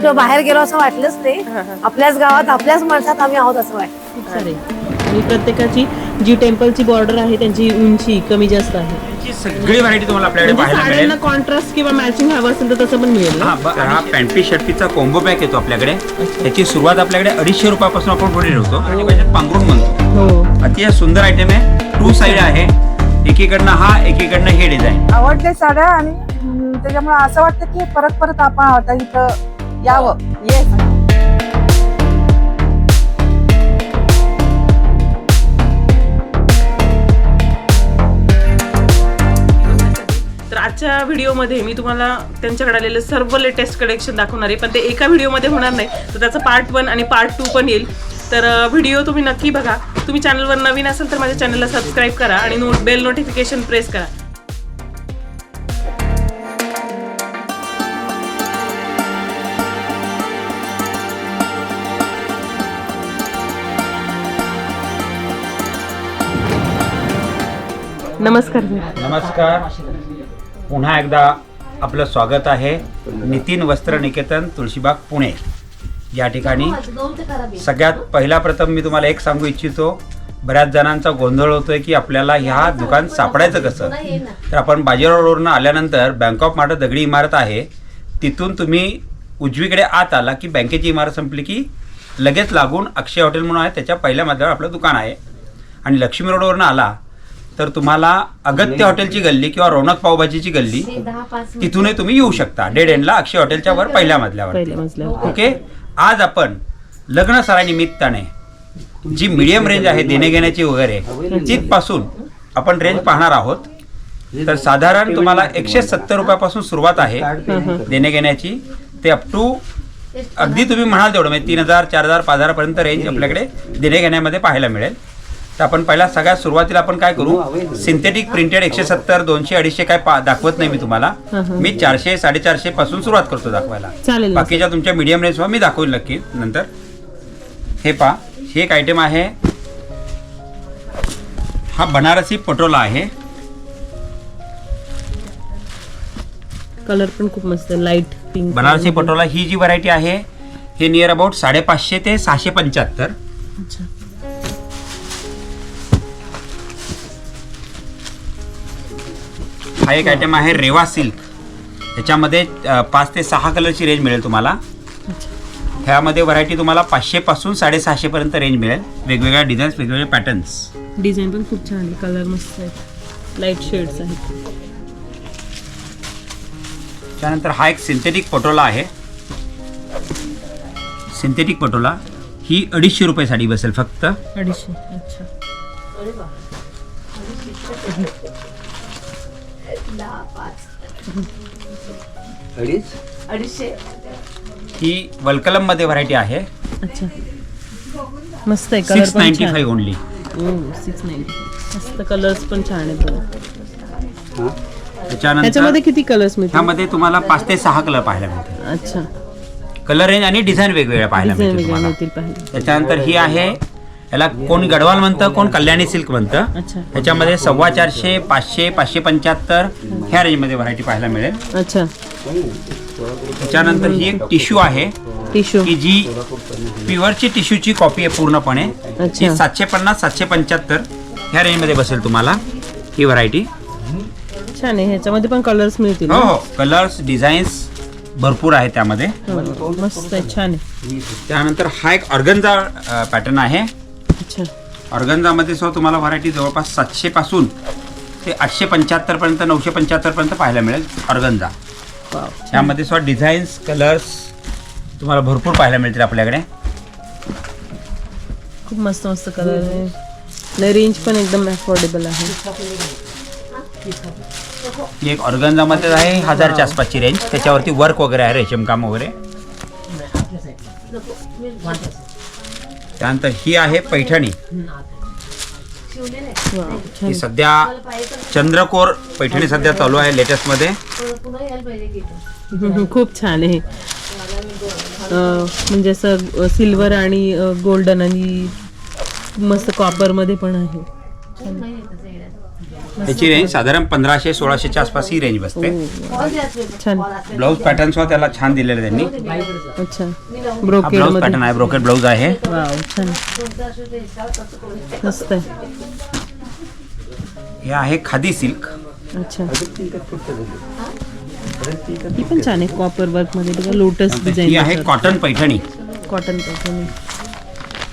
कुठं बाहेर गेलो असं वाटलंच नाही. आपल्याच गावात आपल्याच माणसात आम्ही आहोत असं वाटतं. खूप सारे आणि प्रत्येकाची जी टेम्पलची बॉर्डर आहे त्यांची उंची कमी जास्त आहे. ची सगळी व्हरायटी तुम्हाला आपल्याकडे म्हणजे पाहायला मिळेल. साड्यांना कॉन्ट्रास्ट किंवा मॅचिंग हवं असेल तर तसं पण मिळेल ना? हा ब- हा शर्टीचा कॉम्बो पॅक येतो आपल्याकडे. त्याची सुरुवात आपल्याकडे अडीचशे रुपयापासून आपण पुढे ठेवतो. आणि त्याच्यात पांघरून म्हणतो. हो. अतिशय सुंदर आयटम आहे. टू साईड आहे. एकीकडनं हा एकीकडनं हे डिझाईन आवडते साड्या आणि त्याच्यामुळे असं वाटतं की परत परत आपण आता इथं यावं. येस तर आजच्या व्हिडिओमध्ये मी तुम्हाला त्यांच्याकडे आलेले सर्व लेटेस्ट कलेक्शन दाखवणार आहे पण ते एका व्हिडिओमध्ये होणार नाही. तर त्याचं पार्ट वन आणि पार्ट टू पण येईल. तर व्हिडिओ तुम्ही नक्की बघा. तुम्ही चॅनलवर नवीन असाल तर माझ्या चॅनलला सबस्क्राईब करा आणि नोट बेल नोटिफिकेशन प्रेस करा. नमस्कार. नमस्कार. पुन्हा एकदा आपलं स्वागत आहे नितीन वस्त्र निकेतन तुळशीबाग पुणे. या ठिकाणी सगळ्यात पहिला प्रथम मी तुम्हाला एक सांगू इच्छितो बऱ्याच जणांचा गोंधळ होतोय की आपल्याला ह्या दुकान सापडायचं कसं? तर आपण बाजीराव रोडनं आल्यानंतर बँक ऑफ महाराष्ट्र दगडी इमारत आहे. तिथून तुम्ही उजवीकडे आत आला की बँकेची इमारत संपली की लगेच लागून अक्षय हॉटेल म्हणून आहे त्याच्या पहिल्या मजल्यावर आपलं दुकान आहे. आणि लक्ष्मी रोडवरनं आला तर तुम्हाला अगत्य हॉटेलची गल्ली किंवा रौनक पावभाजीची गल्ली तिथूनही तुम्ही येऊ शकता. डेड एंडला अक्षय हॉटेलच्या वर पहिल्या मजल्यावर. ओके. आज आपण लग्न सरानिमित्ताने जी मिडियम रेंज आहे देणे घेण्याची वगैरे तिथपासून आपण रेंज पाहणार आहोत. तर साधारण तुम्हाला एकशे सत्तर रुपयापासून सुरुवात आहे देणे घेण्याची ते अप टू अगदी तुम्ही म्हणाल तेवढं म्हणजे तीन हजार चार हजार पाच हजारपर्यंत रेंज आपल्याकडे देणे घेण्यामध्ये पाहायला मिळेल. तर आपण पहिला सगळ्यात सुरुवातीला आपण काय करू? सिंथेटिक प्रिंटेड एकशे सत्तर दोनशे अडीचशे काय पा- दाखवत नाही मी तुम्हाला. मी चारशे साडेचारशे पासून सुरुवात करतो दाखवायला. बाकीच्या तुमच्या मीडियम रेंजवर मी दाखवेल नक्की नंतर. हे पहा हे एक आयटम आहे. हा बनारसी पटोला आहे. कलर पण खूप मस्त लाइट पिंक बनारसी पटोला ही जी व्हरायटी आहे हे नियर अबाउट साडेपाचशे ते सहाशे पंच्याहत्तर. हा एक आयटम आहे रेवा सिल्क ह्याच्यामध्ये पाच ते सहा कलरची रेंज मिळेल तुम्हाला. ह्यामध्ये व्हरायटी तुम्हाला पाचशे पासून साडेसहाशे पर्यंत रेंज मिळेल. वेगवेगळ्या डिझाईन्स वेगवेगळे पॅटर्न्स डिझाईन पण खूप छान आहे. कलर मस्त आहेत. लाइट शेड्स आहेत. त्यानंतर हा एक सिंथेटिक पटोला आहे. सिंथेटिक पटोला. ही अडीचशे रुपये साडी बसेल फक्त. अडीचशे. अच्छा. ही वलकलममध्ये व्हरायटी आहे. अच्छा. मस्त आहे कलर सिक्स पण ninety five only six ninety मस्त कलर्स पण छान आहेत बघा. त्याच्यानंतर त्याच्यामध्ये किती कलर्स मिळतील? ह्यामध्ये तुम्हाला पाच ते सहा कलर पाहायला मिळतील. अच्छा. कलर रेंज आणि डिझाईन वेगवेगळ्या पाहायला डिझाईन मिळतील तुम्हाला. मिळतील पाहिजे त्याच्यानंतर ही आहे याला कोण गडवाल म्हणतं कोण कल्याणी सिल्क म्हणतं. अच्छा. ह्याच्यामध्ये सव्वा चारशे पाचशे पाचशे पंच्याहत्तर ह्या रेंजमध्ये व्हरायटी पाहायला मिळेल. अच्छा. त्याच्यानंतर ही एक टिश्यू आहे. टिश्यू की जी प्युअरची टिश्यूची कॉपी आहे पूर्णपणे. अच्छा. ही सातशे पन्नास सातशे पंच्याहत्तर ह्या रेंजमध्ये बसेल तुम्हाला ही व्हरायटी छान आहे. ह्याच्यामध्ये पण कलर्स मिळतील हो हो. कलर्स डिझाईन्स भरपूर आहे त्यामध्ये. हो, मस्त आहे. छान आहे. त्यानंतर हा एक ऑर्गन्झा पॅटर्न आहे. अच्छा. ऑर्गन्झामध्ये सुद्धा तुम्हाला व्हरायटी जवळपास सातशे पासून ते आठशे पंच्याहत्तर पर्यंत नऊशे पंच्याहत्तर पर्यंत पाहायला मिळेल ऑर्गन्झा वाव यामध्ये सुद्धा डिझाईन्स कलर्स तुम्हाला भरपूर पाहायला मिळतील आपल्याकडे. खूप मस्त मस्त कलर आहे. रेंज पण एकदम अफोर्डेबल आहे. ही एक ऑर्गन्झामध्ये आहे हजारच्या आसपासची रेंज त्याच्यावरती वर्क वगैरे आहे रेशीम काम वगैरे. त्यानंतर ही आहे पैठणी. ही सध्या चंद्रकोर पैठणी सध्या चालू आहे लेटेस्टमध्ये हम्म, खूप छान आहे. म्हणजे असं सिल्वर आणि गोल्डन आणि मस्त कॉपरमध्ये पण आहे. त्याची रेंज साधारण पंधराशे सोळाशेच्या आसपास ही रेंज बसते छान. ब्लाऊज पॅटर्न सुद्धा त्याला छान दिलेलं आहे त्यांनी. अच्छा. हा ब्रोकेड ब्लाऊजमध्ये पॅटर्न आहे ब्रोकेड ब्लाऊज आहे. वाव छान. मस्त आहे. हे आहे खादी सिल्क अच्छा. ही पण छान आहे कॉपर वर्कमध्ये. बघा लोटस ही आहे design cotton Paithani. Cotton pattern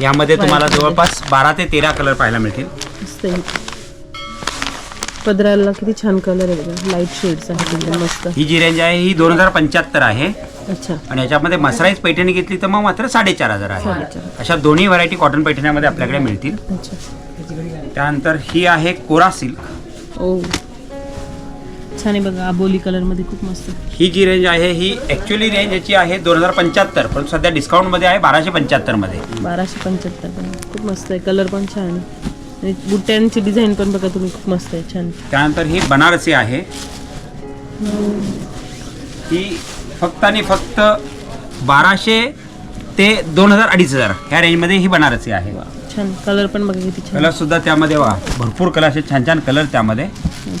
यामध्ये तुम्हाला जवळपास बारा ते तेरा कलर पाहायला मिळतील. मस्त आहे. पदराला किती छान कलर आहे लाइट शेड्स आहेत एकदम मस्त. ही जी रेंज आहे ही दोन हजार पंच्याहत्तर आहे. अच्छा. आणि याच्यामध्ये मसराईज पैठणी घेतली तर मग मात्र साडेचार हजार आहे. साडेचार. अशा दोन्ही व्हरायटी कॉटन पैठण्यामध्ये आपल्याकडे मिळतील. अच्छा. त्यानंतर ही आहे कोरा सिल्क. ओ. छान आहे बघा आबोली कलरमध्ये खूप मस्त. ही जी रेंज आहे ही ॲक्च्युअली रेंज याची आहे दोन हजार पंच्याहत्तर परंतु सध्या डिस्काउंटमध्ये आहे बाराशे पंच्याहत्तरमध्ये बाराशे पंच्याहत्तर पण. खूप मस्त आहे कलर पण छान आहे. आणि बुट्ट्यांची डिझाईन पण बघा तुम्ही खूप मस्त आहे छान. त्यानंतर ही बनारसी आहे. ही फक्त आणि फक्त बाराशे ते दोन हजार अडीच हजार ह्या रेंजमध्ये ही बनारसी आहे. छान. कलर पण बघा किती छान. कलर सुद्धा त्यामध्ये वा भरपूर कलर असे छान छान कलर त्यामध्ये.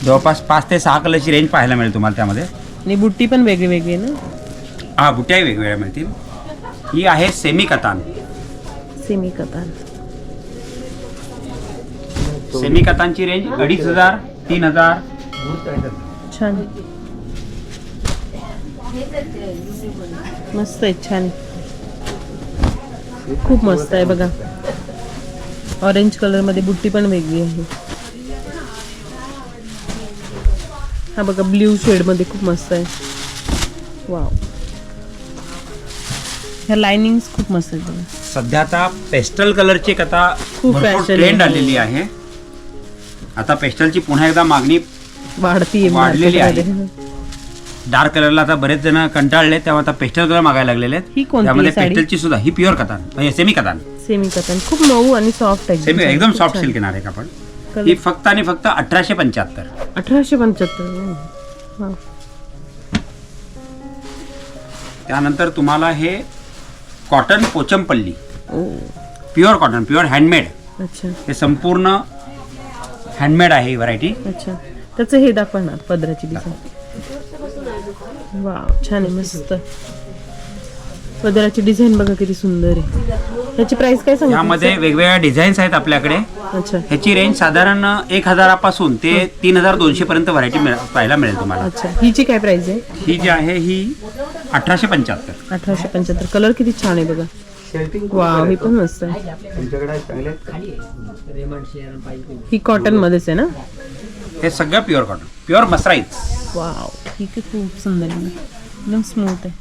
जवळपास पाच ते सहा कलरची रेंज पाहायला मिळेल तुम्हाला त्यामध्ये. आणि बुट्टी पण वेगळी वेगळी आहे ना? हा बुट्याही वेगवेगळ्या मिळतील. ही आहे semi katan semi katan semi कतानची range अडीच हजार तीन हजार. छान. मस्त आहे छान. खूप मस्त आहे बघा. ऑरेंज कलरमध्ये बुट्टी पण वेगळी आहे. हा बघा ब्ल्यू शेडमध्ये खूप मस्त आहे. वाव ह्या लाइनिंग खूप मस्त आहेत बघा. सध्या आता पेस्टल कलरची आता खूप भरपूर fashion ट्रेंड. आलेली आहे. आता पेस्टलची पुन्हा एकदा मागणी वाढती वाढलेली आहे. डार्क कलरला आता बरेच जण कंटाळले तेव्हा आता पेस्टल कलर मागायला लागलेले आहेत. ही कोणती त्यामध्ये साडी? पेस्टलची सुद्धा ही प्युअर कतान म्हणजे सेमी कतान. सेमी कतान. खूप मऊ आणि सॉफ्ट आहे. सेमी एकदम सॉफ्ट. सिल्क येणार आहे कापड Colour- ही फक्त आणि फक्त अठराशे पंच्याहत्तर. अठराशे पंच्याहत्तर. वाव. त्यानंतर तुम्हाला हे cotton Pochampally. Oh. Pure cotton pure handmade अच्छा. हे संपूर्ण हँडमेड आहे ही व्हरायटी अच्छा. त्याचं हे दाखवा ना पदराची डिझाईन वाव छान आहे मस्त. पदराची डिझाईन बघा किती सुंदर आहे. ह्याची प्राइस काय सांगा यामध्ये वेगवेगळ्या डिझाईन्स आहेत आपल्याकडे. अच्छा. ह्याची रेंज साधारण एक हजारापासून ते तीन हजार दोनशे पर्यंत व्हरायटी पाहायला मिळेल तुम्हाला. अच्छा. हिची काय प्राइस आहे? ही जी आहे ही अठराशे पंच्याहत्तर. अठराशे पंच्याहत्तर. कलर किती छान आहे बघा. वाव ही पण मस्त आहे. ही कॉटन मध्येच आहे ना? हे सगळं pure cotton pure mercerised wow ही की खूप सुंदर आहे. एकदम स्मूथ आहे.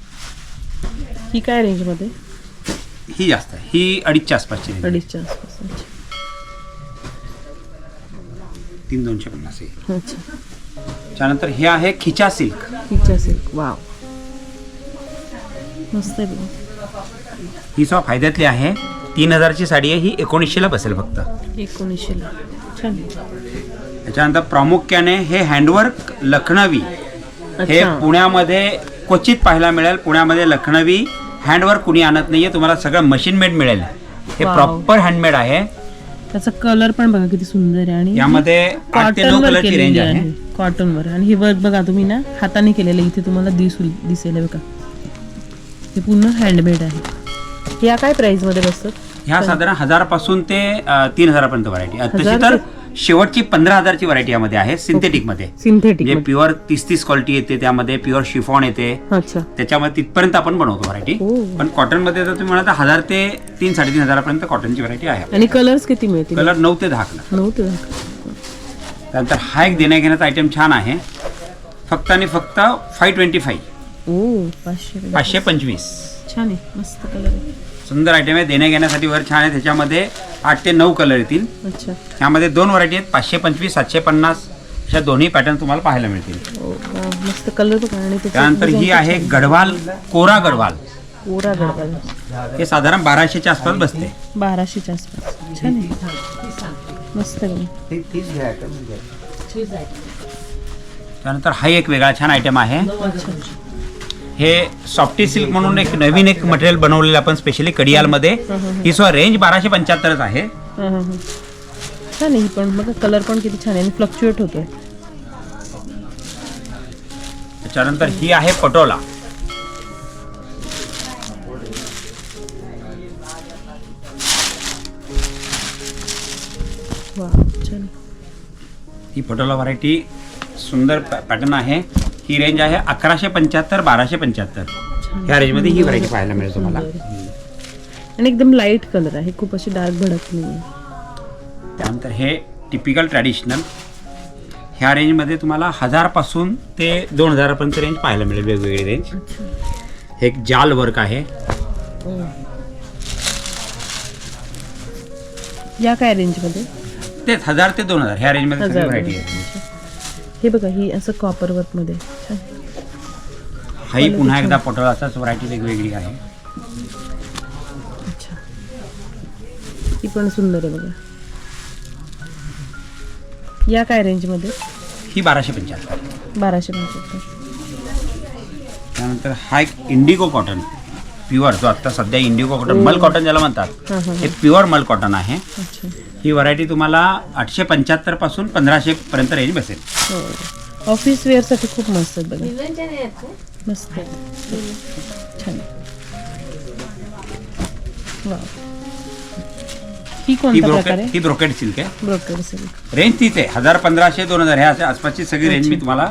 ही काय रेंजमध्ये ही जास्त आहे. ही अडीचच्या आसपासची range आहे. अडीचच्या आसपास अच्छा. तीन दोनशे पन्नास आहे. अच्छा. त्यानंतर हे आहे खिचा सिल्क. हिच्या सिल्क वाव. मस्त आहे बघा. ही सुद्धा फायद्यातली आहे. तीन हजारची साडी आहे. ही एकोणीसशेला बसेल फक्त. एकोणीसशेला. छान. त्याच्यानंतर प्रामुख्याने हे हँडवर्क लखनवी. हे पुण्यामध्ये क्वचित पाहायला मिळेल. पुण्यामध्ये लखनवी हँडवर्क कुणी आणत नाहीये. तुम्हाला सगळं मशीन मेड मिळेल. हे. प्रॉपर हँडमेड आहे. त्याचा कलर पण बघा किती सुंदर आहे. आणि यामध्ये केलेली आहे. आहे. कॉटनवर आणि हे वर्क बघा तुम्ही ना हाताने केलेलं इथे तुम्हाला दिसू दिसेल बघा. हे पूर्ण हँडमेड आहे. या काय प्राइसमध्ये बसतात? ह्या साधारण हजारपासून ते अं, तीन हजारापर्यंत व्हरायटी तशी हजार तर शेवटची पंधरा हजारची व्हरायटी यामध्ये आहे सिंथेटिकमध्ये. सिंथेटिक म्हणजे प्युअर तीस तीस क्वालिटी येते त्यामध्ये प्युअर शिफॉन येते. अच्छा. त्याच्यामध्ये तिथपर्यंत आपण बनवतो व्हरायटी ओ. पण कॉटनमध्ये जर तुम्ही म्हणाल तर हजार ते तीन साडेतीन हजारापर्यंत कॉटनची व्हरायटी आहे आणि कलर्स किती मिळतील? कलर नऊ ते दहा कलर नऊ ते त्यानंतर हा एक देण्या घेण्याचा आयटम छान आहे. फक्त आणि फक्त फाय ट्वेंटी फाईव्ह ओ पाचशे पाचशे पंचवीस. छान आहे मस्त कलर आहे. सुंदर आयटम आहे देण्या घेण्यासाठी वर छान आहे त्याच्यामध्ये आठ ते नऊ कलर येतील. अच्छा. यामध्ये दोन व्हरायटी आहेत पाचशे पंचवीस सातशे पन्नास अशा दोन्ही पॅटर्न तुम्हाला पाहायला मिळतील. ओ वा, मस्त कलर बघा आणि त्याची त्यानंतर ही design आहे. गढवाल कोरा गढवाल. कोरा गडबड हे साधारण बाराशेच्या आसपास बसते. बाराशेच्या आसपास. छान आहे. मस्त आहे बघा. त्यानंतर हा एक वेगळा छान आयटम आहे. हे सॉफ्टी सिल्क म्हणून एक नवीन एक मटेरियल बनवलेलं आपण स्पेशली कडियालमध्ये. ही सुद्धा रेंज बाराशे पंच्याहत्तरच आहे. छान आहे ही पण. बघा कलर पण किती छान आहे फ्लक्च्युएट होतोय. त्याच्यानंतर ही आहे पटोला. ही पटोला व्हरायटी सुंदर पॅटर्न आहे. ही रेंज आहे अकराशे पंच्याहत्तर बाराशे पंच्याहत्तर. ह्या रेंजमध्ये ही व्हरायटी पाहायला मिळेल तुम्हाला. आणि एकदम लाइट कलर आहे. खूप अशी डार्क भडक नाही त्यानंतर हे टिपिकल ट्रॅडिशनल ह्या रेंजमध्ये तुम्हाला हजारपासून ते दोन हजारापर्यंत रेंज पाहायला मिळेल वेगवेगळी रेंज हे एक जाल वर्क आहे. या काय रेंजमध्ये तेच हजार ते दोन हजार. ह्या रेंजमध्ये सगळी हजार. व्हरायटी आहे. हे बघा ही असं कॉपर वर्कमध्ये. छान. हाही पुन्हा एकदा पटोलाचाच व्हरायटी वेगवेगळी आहे. अच्छा. ही पण सुंदर आहे बघा. या काय रेंजमध्ये ही बाराशे पंच्याहत्तर. बाराशे पंच्याहत्तर. त्यानंतर हा एक इंडिगो कॉटन प्युअर जो आता सध्या इंडिगो कॉटन मल कॉटन ज्याला म्हणतात हां प्युअर मल कॉटन आहे. ही व्हरायटी तुम्हाला आठशे पंच्याहत्तरपासून पंधराशे पर्यंत रेंज बसेल. हो. ऑफिस वेअरसाठी खूप मस्त आहेत बघा. मस्त. छान. वा ही ही कोणता प्रकार? ब्रोकेट आहे ही ब्रोकेट सिल्क आहे. ब्रोकर सिल्क रेंज तीच आहे. हजार पंधराशे दोन हजार. ह्या अशा आसपासची सगळी रेंज मी तुम्हाला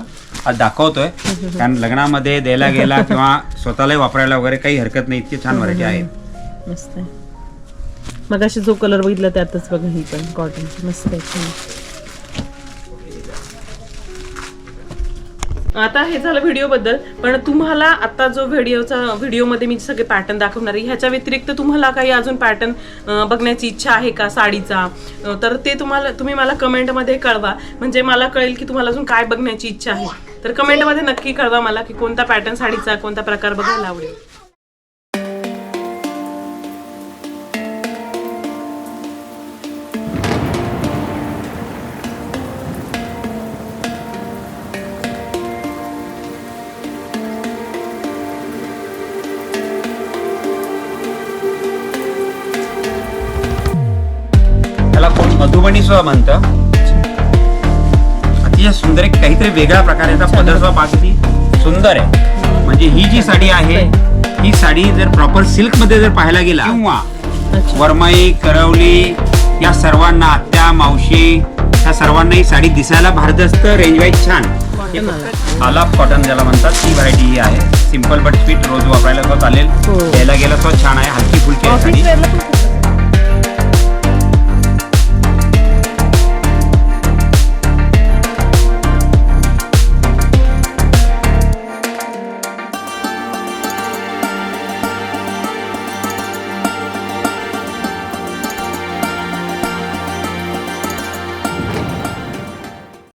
आज दाखवतोय. कारण लग्नामध्ये द्यायला गेला किंवा स्वतःलाही वापरायला वगैरे काही हरकत नाही. इतकी छान व्हरायटी आहे. मस्त आहे. मग अशी जो कलर बघितला त्यातच बघा ही पण कॉटनची मस्त आहे. छान. आता हे झालं व्हिडिओ बद्दल पण तुम्हाला आता जो व्हिडिओचा व्हिडिओमध्ये मी सगळे पॅटर्न दाखवणार आहे ह्याच्या व्यतिरिक्त तुम्हाला काही अजून पॅटर्न बघण्याची इच्छा आहे का साडीचा? तर ते तुम्हाला तुम्ही मला कमेंटमध्ये कळवा. म्हणजे मला कळेल की तुम्हाला अजून काय बघण्याची इच्छा आहे. तर कमेंटमध्ये नक्की कळवा मला की कोणता पॅटर्न साडीचा कोणता प्रकार बघायला आवडेल. मधुबनी सुद्धा म्हणतं. अतिशय सुंदर एक काहीतरी वेगळ्या प्रकारेचा पदर सुद्धा बागती सुंदर आहे. म्हणजे ही जी साडी आहे ही साडी जर प्रॉपर सिल्कमध्ये जर पाहायला गेला किंवा. वरमाई करवली या सर्वांना आत्या मावशी या सर्वांना ही साडी दिसायला भारदस्त रेंज वाईज छान. आलाप कॉटन ज्याला म्हणतात ती व्हरायटी ही आहे. सिंपल बट स्वीट रोज वापरायला चालेल. हो. द्यायला गेलं सुद्धा छान आहे. हलकी फुलकी साडी.